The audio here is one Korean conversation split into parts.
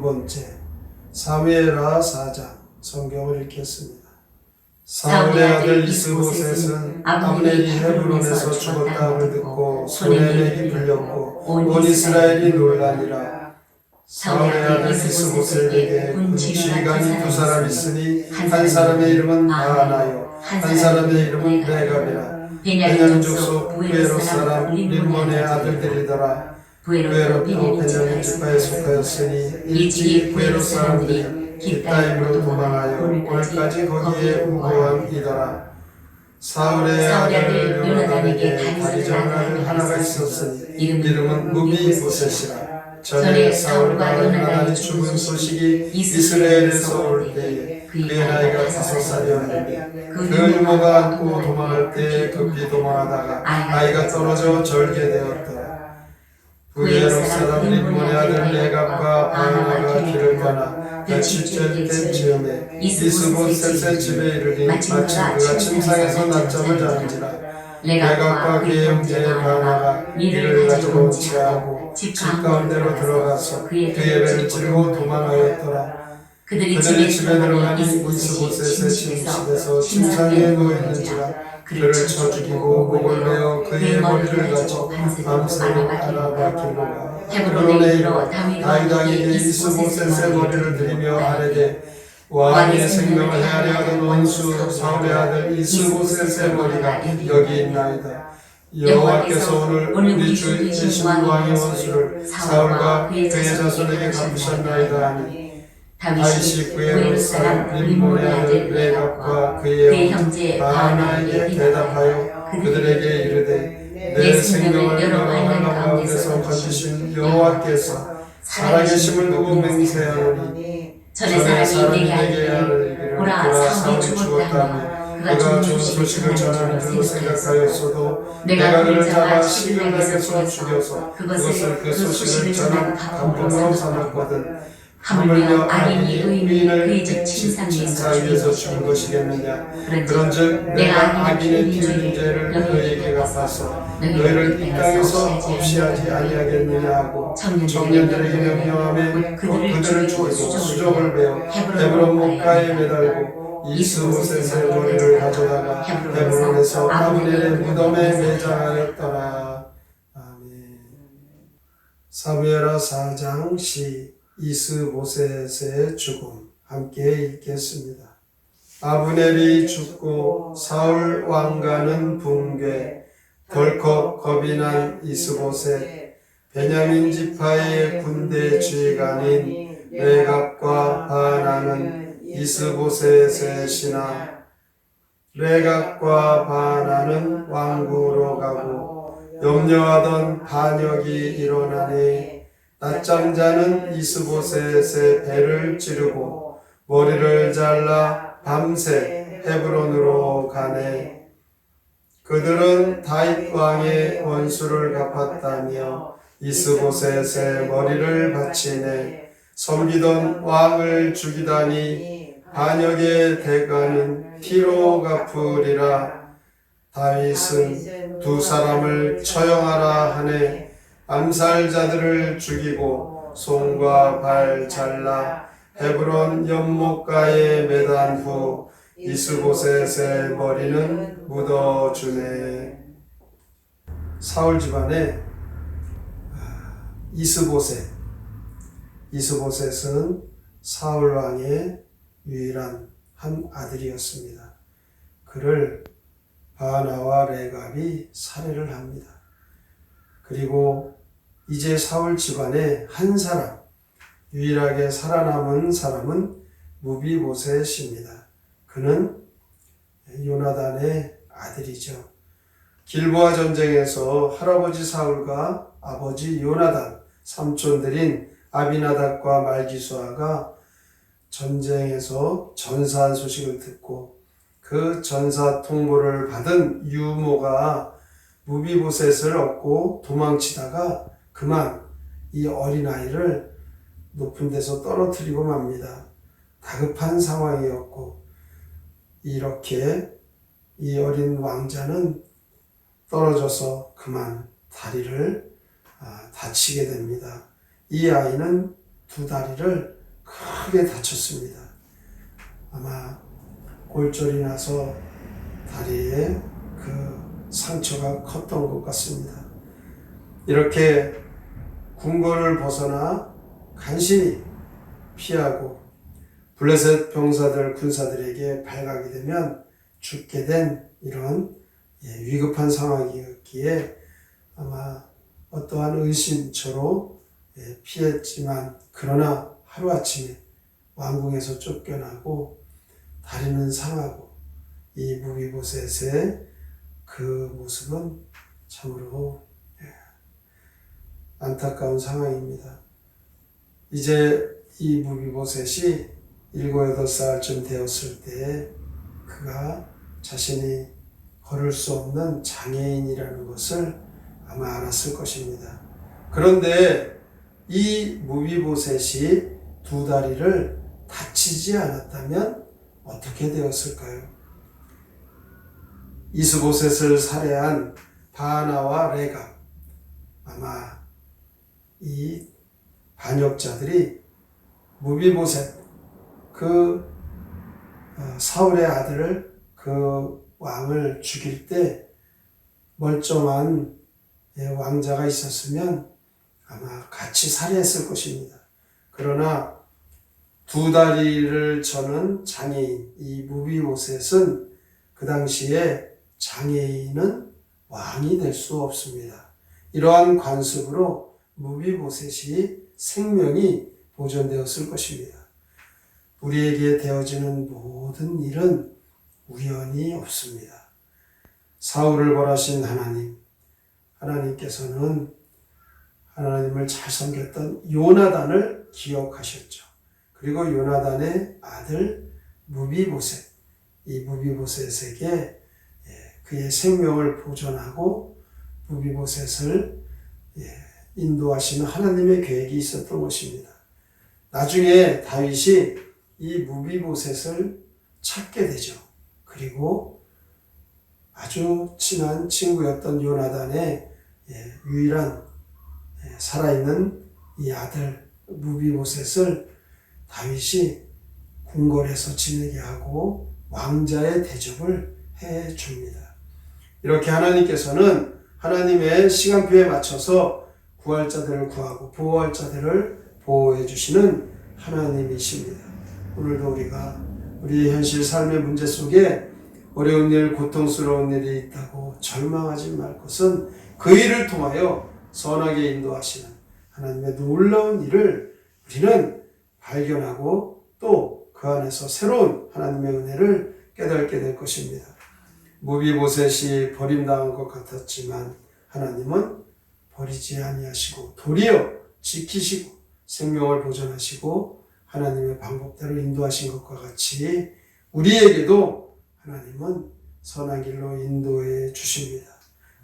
번째 사무엘하 4장 성경을 읽겠습니다. 사울의 아들 이스보셋은 아브넬이 헤브론에서 죽었다함을 듣고 소년에게 불렸고 온 이스라엘이 놀라니라. 사울의 아들 이스보셋에게 군치관이 두 사람 있으니 한 사람의 이름은 바하나요 한 사람의 이름은 레갑이라. 베냐민 족속 부에로 사람 림몬의 아들들이더라. 부에로도 베냐민 지파에 속하였으니 일찍이 부에로 사람들이 기타임으로 도망하여 오늘까지 거기에 우거함이더라. 사울의 아들 요나단에게 다리 적은 아들 하나가 있었으니 이름은 무비보셋이라. 전에 사울과 요나단이 죽은 소식이 이스라엘에서 올 때에 그의 나이가 다섯 살이었는데 그 유모가 안고 도망할 때 급히 도망하다가 아이가 떨어져 절게 되었더 사람 림몬의 아들 레갑과 바나가 길을 가나 며칠째 된 즈음에 이스보셋의 집에 이르니 마침 그가 침상에서 낮잠을 자는지라 레갑과 그의 형제 바나가 이를 가지고 취하고 집 가운데로 들어가서 그의 배를 찌르고 도망하였더라. 그들이 집에 들어가니 이스보셋의 침실에서 침상에 누워있는지라 그를 쳐 죽이고 목을 베어 그의 머리를 밤새도록 알아봐 길로가 헤브론에 이르러 다윗왕에게 이스보셋의 머리를 들이며 아뢰되 왕의 생명을 헤아려 하던 원수 사울의 아들 이스보셋의 머리가 여기 있나이다. 여호와께서 오늘 우리 주 되신 왕의 원수를 사울과 그의 자손에게 갚으셨나이다 하니 다윗이 그의 사람 림몬의 아들 레갑과 그의 형제 바하나에게 대답하여 그들에게 이르되 내 생명을 여러 환난 가운데서 건지신 여호와께서 살아계심을 두고 맹세하노니 전에 사람이 내게 하기를 보라 사울이 죽었다며 그가 좋은 소식을 전하는 줄 생각하였어도 내가 그를 잡아 시근하게 죽여서 그것을 그것을 그 소식을 전한 감동으로 삼았거든 하물며 악인이 의인을 그의 집 침상에서 죽은 것이겠느냐 그런즉 내가 악인의 피를 죄를 너희에게 갚아서 너희를 이이 땅에서 없이하지 없이 하지 아니하겠느냐 하고 청년들에게 명령하며 그들을 죽이고 수족을 베어 헤브론 목가에 매달고 이스보셋의 머리를 가져다가 헤브론에서 아브넬의 무덤에 매장하였더라. 아멘. 사무엘하 4장 시 이스보셋의 죽음 함께 읽겠습니다. 아브넬이 죽고 사울 왕가는 붕괴 덜컥 겁이 난 이스보셋 베냐민 지파의 군대 지휘관인 레갑과 바나는 이스보셋의 신하 레갑과 바나는 왕궁으로 가고 염려하던 반역이 일어나니 낮잠 자는 이스보셋의 배를 찌르고 머리를 잘라 밤새 헤브론으로 가네. 그들은 다윗 왕의 원수를 갚았다며 이스보셋의 머리를 바치네. 섬기던 왕을 죽이다니 반역의 대가는 피로 갚으리라. 다윗은 두 사람을 처형하라 하네 암살자들을 죽이고 손과 발 잘라 헤브론 연못가에 매단 후 이스보셋의 머리는 묻어주네. 사울 집안에 아, 이스보셋. 이스보셋은 사울 왕의 유일한 한 아들이었습니다. 그를 바나와 레갑이 살해를 합니다. 그리고 이제 사울 집안에 한 사람, 유일하게 살아남은 사람은 무비보셋입니다. 그는 요나단의 아들이죠. 길보아 전쟁에서 할아버지 사울과 아버지 요나단, 삼촌들인 아비나답과 말기수아가 전쟁에서 전사한 소식을 듣고 그 전사 통보를 받은 유모가 무비보셋을 얻고 도망치다가 그만 이 어린아이를 높은 데서 떨어뜨리고 맙니다. 다급한 상황이었고 이렇게 이 어린 왕자는 떨어져서 그만 다리를 아, 다치게 됩니다. 이 아이는 두 다리를 크게 다쳤습니다. 아마 골절이 나서 다리에 그 상처가 컸던 것 같습니다. 이렇게 궁궐을 벗어나 간신히 피하고 블레셋 병사들 군사들에게 발각이 되면 죽게 된 이런 예, 위급한 상황이었기에 아마 어떠한 의심처로 예, 피했지만 그러나 하루아침에 왕궁에서 쫓겨나고 다리는 상하고 이 무비보셋의 그 모습은 참으로 예, 안타까운 상황입니다. 이제 이 무비보셋이 일곱 여덟 살쯤 되었을 때 그가 자신이 걸을 수 없는 장애인이라는 것을 아마 알았을 것입니다. 그런데 이 무비보셋이 두 다리를 다치지 않았다면 어떻게 되었을까요? 이스보셋을 살해한 바나와 레가 아마 이 반역자들이 무비보셋 그 어, 사울의 아들을 그 왕을 죽일 때 멀쩡한 예, 왕자가 있었으면 아마 같이 살해했을 것입니다. 그러나 두 다리를 저는 장애인 이 무비보셋은 그 당시에 장애인은 왕이 될 수 없습니다. 이러한 관습으로 무비보셋이 생명이 보존되었을 것입니다. 우리에게 되어지는 모든 일은 우연이 없습니다. 사울을 벌하신 하나님, 하나님께서는 하나님을 잘 섬겼던 요나단을 기억하셨죠. 그리고 요나단의 아들 무비보셋, 이 무비보셋에게 예, 그의 생명을 보존하고 무비보셋을 예, 인도하시는 하나님의 계획이 있었던 것입니다. 나중에 다윗이 이 무비보셋을 찾게 되죠. 그리고 아주 친한 친구였던 요나단의 예, 유일한 예, 살아있는 이 아들 무비보셋을 다윗이 궁궐에서 지내게 하고 왕자의 대접을 해 줍니다. 이렇게 하나님께서는 하나님의 시간표에 맞춰서 구할 자들을 구하고 보호할 자들을 보호해 주시는 하나님이십니다. 오늘도 우리가 우리의 현실 삶의 문제 속에 어려운 일, 고통스러운 일이 있다고 절망하지 말 것은 그 일을 통하여 선하게 인도하시는 하나님의 놀라운 일을 우리는 발견하고 또 그 안에서 새로운 하나님의 은혜를 깨닫게 될 것입니다. 무비보셋이 버림당한 것 같았지만 하나님은 버리지 아니하시고 도리어 지키시고 생명을 보존하시고 하나님의 방법대로 인도하신 것과 같이 우리에게도 하나님은 선한 길로 인도해 주십니다.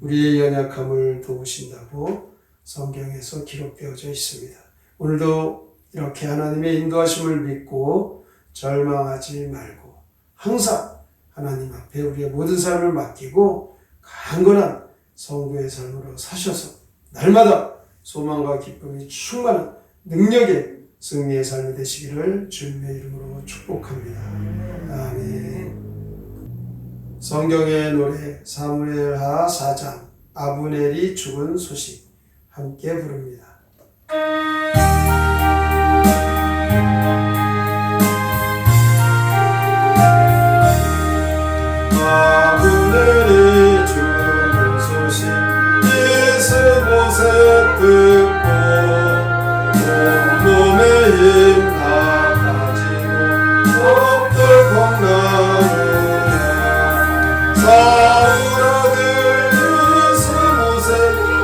우리의 연약함을 도우신다고 성경에서 기록되어져 있습니다. 오늘도 이렇게 하나님의 인도하심을 믿고 절망하지 말고 항상 하나님 앞에 우리의 모든 삶을 맡기고 강건한 성도의 삶으로 사셔서 날마다 소망과 기쁨이 충만한 능력의 승리의 삶이 되시기를 주님의 이름으로 축복합니다. 아멘. 성경의 노래 사무엘하 4장 아브넬이 죽은 소식 함께 부릅니다.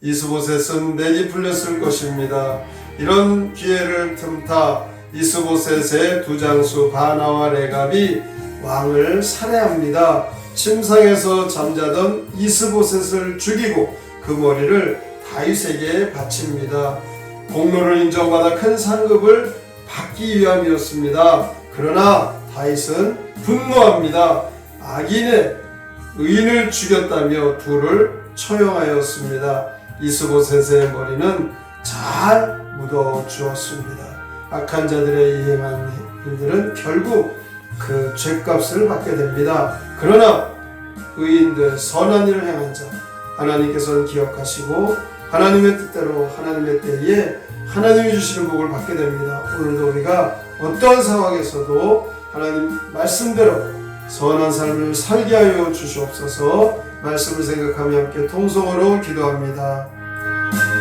이스보셋은 내리 풀렸을 것입니다. 이런 기회를 틈타 이스보셋의 두 장수 바나와 레갑이 왕을 살해합니다. 침상에서 잠자던 이스보셋을 죽이고 그 머리를 다윗에게 바칩니다. 공로를 인정받아 큰 상급을 받기 위함이었습니다. 그러나 다윗은 분노합니다. 악인의 의인을 죽였다며 둘을 처형하였습니다. 이스보셋의 머리는 잘 묻어 주었습니다. 악한 자들의 이행한 일들은 결국 그 죄값을 받게 됩니다. 그러나 의인들 선한 일을 행한 자 하나님께서는 기억하시고 하나님의 뜻대로 하나님의 때에 하나님이 주시는 복을 받게 됩니다. 오늘도 우리가 어떠한 상황에서도 하나님 말씀대로 선한 삶을 살게 하여 주시옵소서 말씀을 생각하며 함께 통성으로 기도합니다.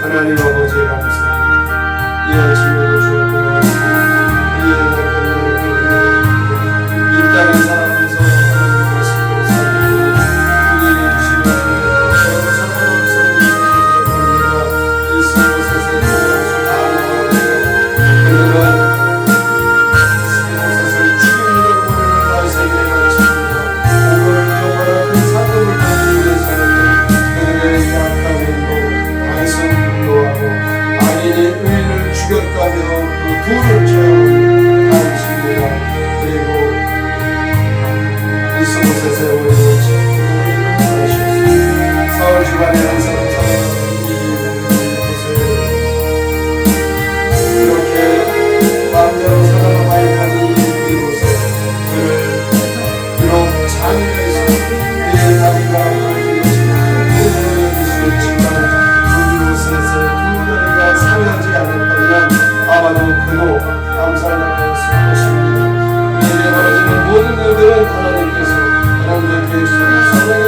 하나님 아버지 감사합니다. 이 아침에 Jesus Christmas.